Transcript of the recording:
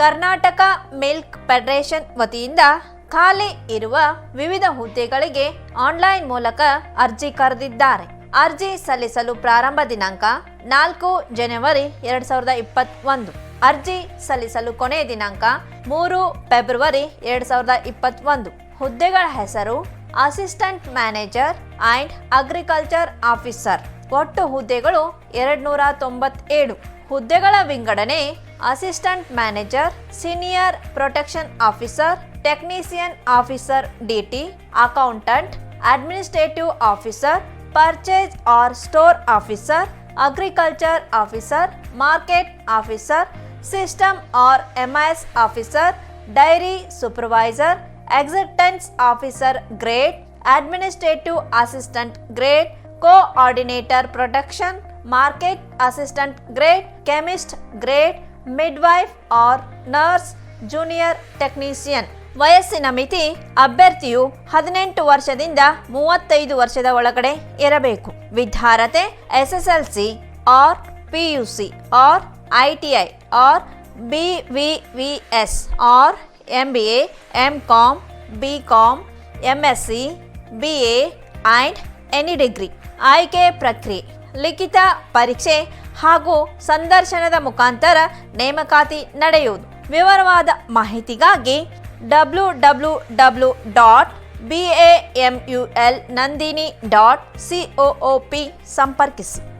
Karnataka milk federation ವತಿಯಿಂದ ಖಾಲಿ ಇರುವ ವಿವಿಧ ಹುದ್ದೆಗಳಿಗೆ ಆನ್ಲೈನ್ ಮೂಲಕ ಅರ್ಜಿ ಕರೆದಿದ್ದಾರೆ. ಅರ್ಜಿ ಸಲ್ಲಿಸಲು ಪ್ರಾರಂಭ ದಿನಾಂಕ ನಾಲ್ಕು ಜನವರಿ ಎರಡ್ ಸಾವಿರದ ಇಪ್ಪತ್ತೊಂದು. ಅರ್ಜಿ ಸಲ್ಲಿಸಲು ಕೊನೆಯ ದಿನಾಂಕ ಮೂರು ಫೆಬ್ರವರಿ ಎರಡ್ ಸಾವಿರದ ಇಪ್ಪತ್ತೊಂದು. ಹುದ್ದೆಗಳ ಹೆಸರು assistant manager and agriculture officer. ಒಟ್ಟು ಹುದ್ದೆಗಳು ಎರಡ್ ನೂರ ತೊಂಬತ್ತೇಳು. ಹುದ್ದೆಗಳ ವಿಂಗಡಣೆ, assistant manager, senior protection officer, technician officer, DT, accountant, administrative officer, purchase or store officer, agriculture officer, market officer, system or MS officer, dairy supervisor existence officer grade, administrative assistant grade, coordinator protection market assistant grade chemist grade midwife or nurse, junior technician. ವಯಸ್ಸಿನ ಮಿತಿ ಅಭ್ಯರ್ಥಿಯು ಹದಿನೆಂಟು ವರ್ಷದಿಂದ ಮೂವತ್ತೈದು ವರ್ಷದ ಒಳಗಡೆ ಇರಬೇಕು. ವಿದ್ಯಾರ್ಹತೆ C or PUC or ITI or B V V S or M B A M com B com M S C B A and any degree. ಆಯ್ಕೆ ಪ್ರಕ್ರಿಯೆ. ಲಿಖಿತ ಪರೀಕ್ಷೆ ಹಾಗೂ ಸಂದರ್ಶನದ ಮುಖಾಂತರ ನೇಮಕಾತಿ ನಡೆಯುವುದು. ವಿವರವಾದ ಮಾಹಿತಿಗಾಗಿ W W W dot B A M U L Nandini dot C O P ಸಂಪರ್ಕಿಸಿ.